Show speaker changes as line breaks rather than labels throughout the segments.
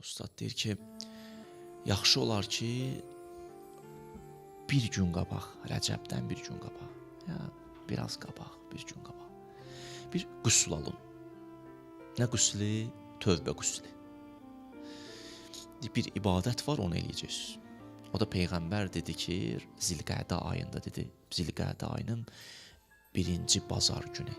Ustad deyir ki, yaxşı olar ki bir gün qabaq, Rəcəbdən bir gün qabaq, ya biraz qabaq, bir gün qabaq. Bir qüsl alın. Nə qüsli? Tövbə qüsli. Bir ibadət var, onu eləyəcəksiniz. O da peyğəmbər dedi ki, Zilqədə ayında dedi. Zilqədə ayının birinci bazar günü.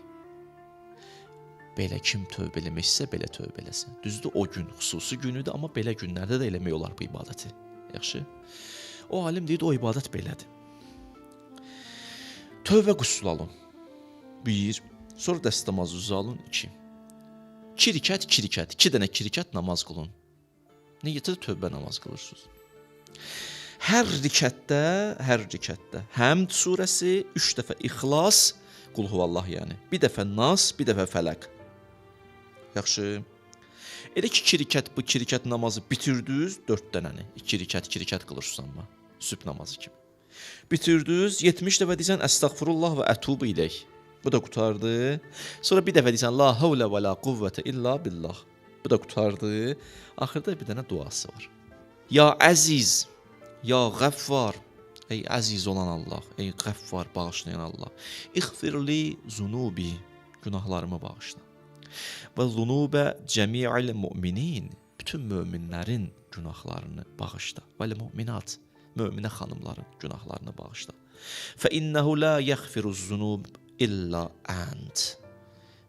Belə kim tövbə eləmişsə, belə tövbə eləsin. Düzdür, o gün xüsusi günüdür, amma belə günlərdə də eləmək olar bu ibadəti. Yaxşı? O alim deyir, o ibadət belədir. Tövbə qüsl alın. 1. Sonra dəst namazınızı alın 2. 2 rükət, 2 rükət, 2 dənə 2 rükət namaz qılın. Niyyətə tövbə namaz qılırsınız. Hər rükətdə, hər rükətdə Həmd surəsi 3 dəfə İxlas, Qul huvallah yəni. Bir dəfə Nas, bir dəfə Fələq. Yaxşı. Elə ki 2 rükət bu 2 rükət namazı bitirdiniz 4 dənəni. 2 rükət, 2 rükət qılırsınız amma sübh namazı kimi. Bitirdiniz 70 dəfə deyirsən əstəğfirullah və ətubu ileyh. Bu da qutardı. Sonra bir dəfə deyirsən la havlə və la quvvətə illa billah. Bu da qutardı. Axırda bir dənə duası var. Ya əziz, ya qəffar, ey əziz olan Allah, ey qəffar bağışlayan Allah. İğfirli zunubi, günahlarımı bağışla. Və zunubə cəmi'il müminin, bütün möminlərin günahlarını bağışla. Və müminat, möminə xanımların günahlarını bağışla. Fə innehu la yaghfiru zunub illa ant.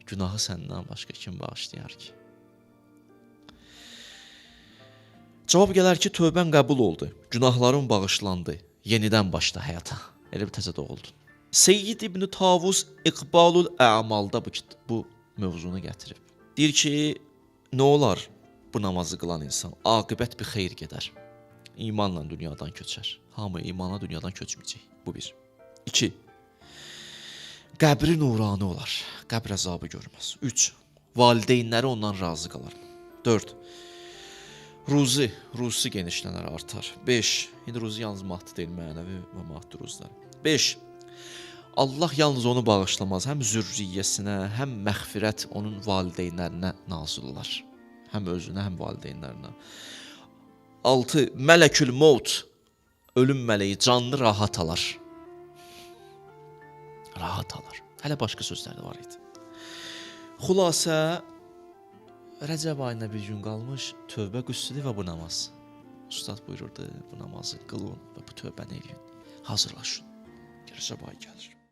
Günahı səndən başqa kim bağışlayar ki? Cavab gələr ki, tövbən qəbul oldu. Günahların bağışlandı. Yenidən başla həyata. Elə bir təzə doğuldun. Seyyid İbn Tavus İqbalul Əmalda bu bu mövzunu gətirib. Deyir ki, nə olar bu namazı qılan insan aqibət bir xeyir gedər. İmanla dünyadan köçər. Hamı imana dünyadan köçməyəcək. Bu bir. 2. Qəbri nurani olar. Qəbr əzabı görməz. 3. Valideynləri ondan razı qalar. 4. Ruzi, ruzi genişlənər, artar. 5. İndi ruzi yalnız maddi deyil, mənəvi və maddi ruzlar. 5. Allah yalnız onu bağışlamaz, həm zürriyyəsinə, həm məğfirət onun valideynlərinə nazil olar. Həm özünə, həm valideynlərinə. 6. Mələkül Maut ölüm mələyi canlı rahat alar. Rahat alar. Hələ başqa sözlər də var idi. Xülasə Rəcəb ayına bir gün qalmış tövbə qüssüdür və bu namaz. Ustad buyururdu, bu namazı qılın və bu tövbəni eləyin. Hazırlaşın. Rəcəb ayı gəlir.